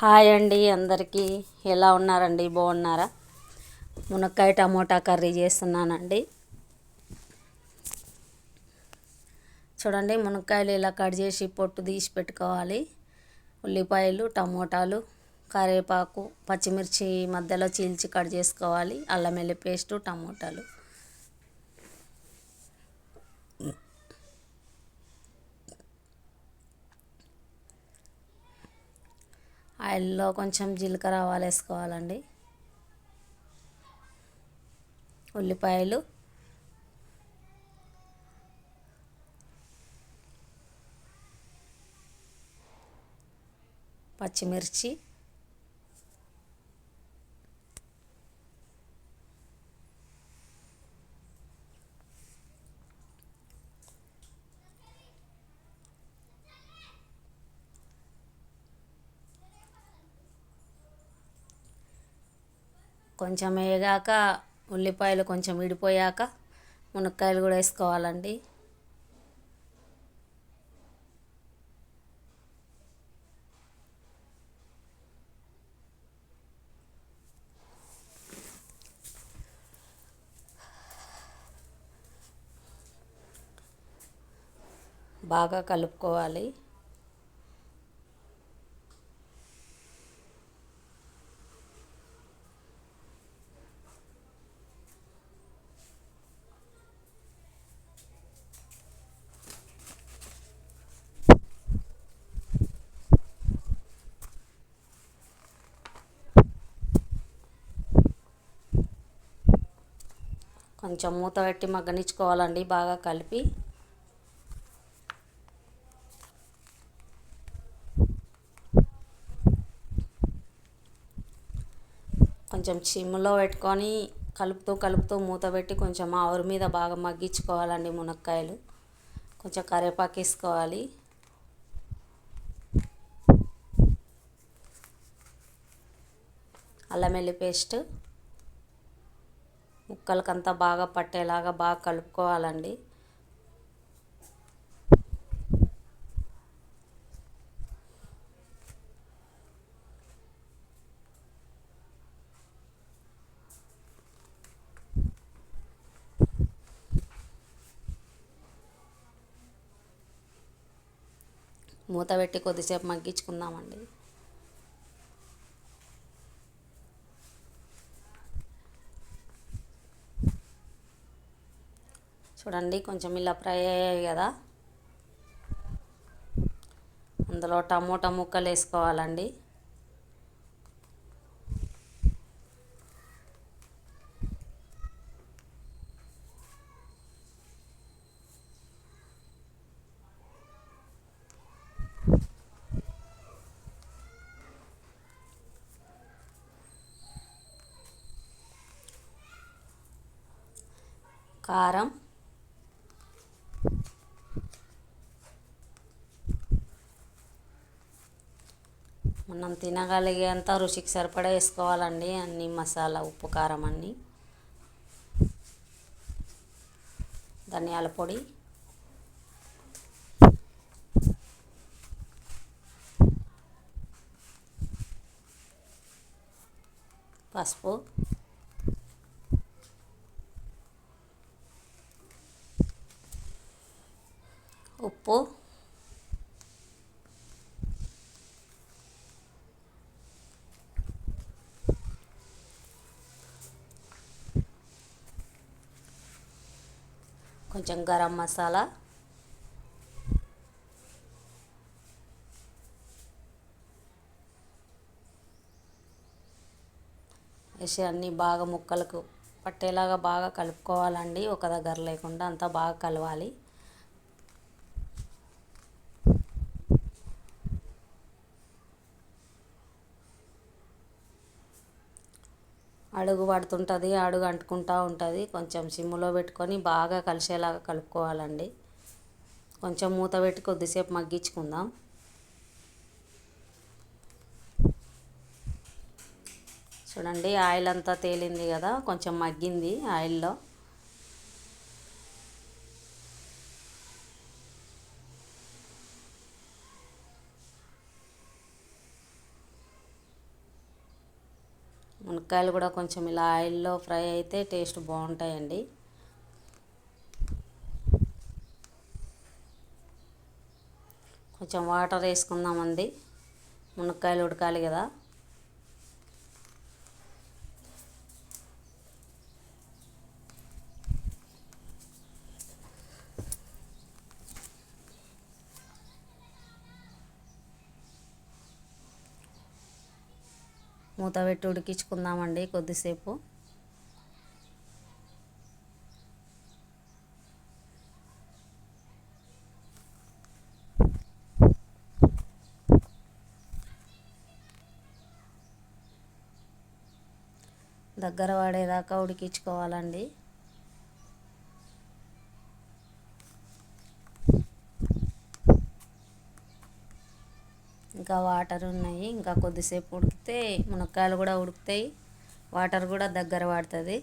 Hi అండి అందరికీ. ఎలా ఉన్నారండి? బాగున్నారా? మునక్కాయ టమోటా కర్రీ చేస్తున్నానండి. చూడండి మునక్కాయలు ఇలా కట్ చేసి పొట్టు తీసి పెట్టుకోవాలి. ఉల్లిపాయలు టమోటాలు కరివేపాకు పచ్చిమిర్చి మధ్యలో చీల్చి కట్ చేసుకోవాలి. అల్లం వెల్లి పేస్టు టమోటాలు. ఆయిల్లో కొంచెం జీలకర్ర ఆవాలు వేసుకోవాలండి. ఉల్లిపాయలు. పచ్చిమిర్చి. కొంచెం వేగాక ఉల్లిపాయలు కొంచెం విడిపోయాక మునక్కాయలు కూడా వేసుకోవాలండి. బాగా కలుపుకోవాలి. కొంచెం మూత పెట్టి మగ్గనిచ్చుకోవాలండి బాగా కలిపి. కొంచెం చిమ్లో పెట్టుకొని కలుపుతూ కలుపుతూ మూత పెట్టి కొంచెం ఆవిరి మీద బాగా మగ్గించుకోవాలండి మునక్కాయలు. కొంచెం కరివేపాకు వేసుకోవాలి. అల్లం వెల్లి పేస్ట్. ముక్కలకంతా బాగా పట్టేలాగా బాగా కలుపుకోవాలండి. మూత పెట్టి కొద్దిసేపు మగ్గించుకుందామండి. చూడండి కొంచెం ఇలా ఫ్రై అయ్యాయి కదా. అందులో టమోటా ముక్కలు వేసుకోవాలండి. కారం మనం తినగలిగేంత రుచికి సరిపడా వేసుకోవాలండి. అన్ని మసాలా ఉప్పు కారం అన్నీ. ధనియాల పొడి. పసుపు ఉప్పు కొంచెం గరం మసాలా. వేసి అన్నీ బాగా ముక్కలకు పట్టేలాగా బాగా కలుపుకోవాలండి ఒక దగ్గర లేకుండా అంతా బాగా కలవాలి. అడుగు పడుతుంటుంది అడుగు అంటుకుంటూ ఉంటుంది. కొంచెం సిమ్లో పెట్టుకొని బాగా కలిసేలాగా కలుపుకోవాలండి. కొంచెం మూత పెట్టి కొద్దిసేపు మగ్గించుకుందాం. చూడండి ఆయిల్ అంతా తేలింది కదా కొంచెం మగ్గింది ఆయిల్లో. మునక్కాయలు కూడా కొంచెం ఇలా ఆయిల్లో ఫ్రై అయితే టేస్ట్ బాగుంటాయండి. కొంచెం వాటర్ వేసుకుందామండి. మునక్కాయలు ఉడకాలి కదా. మూత పెట్టి ఉడికించుకుందామండి కొద్దిసేపు. దగ్గర పడేదాకా ఉడికించుకోవాలండి. ఇంకా వాటర్ ఉన్నాయి. ఇంకా కొద్దిసేపు ఉడికితే మునక్కాయలు కూడా ఉడుకుతాయి. వాటర్ కూడా దగ్గర పడుతుంది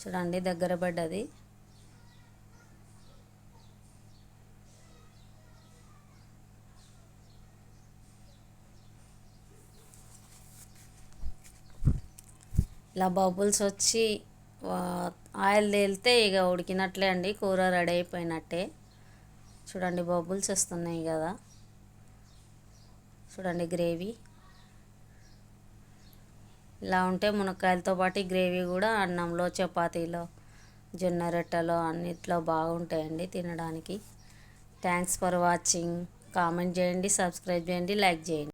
చూడండి దగ్గర పడ్డది. ఇలా బబుల్స్ వచ్చి ఆయిల్ తేలితే ఇక ఉడికినట్లే అండి. కూర రెడీ అయిపోయినట్టే. చూడండి బబుల్స్ వస్తున్నాయి కదా. చూడండి గ్రేవీ. ఇలా ఉంటే మునక్కాయలతో పాటు గ్రేవీ కూడా అన్నంలో చపాతీలో జొన్న రొట్టెలో అన్నిట్లో బాగుంటాయండి తినడానికి. థ్యాంక్స్ ఫర్ వాచింగ్ కామెంట్ చేయండి సబ్స్క్రైబ్ చేయండి లైక్ చేయండి.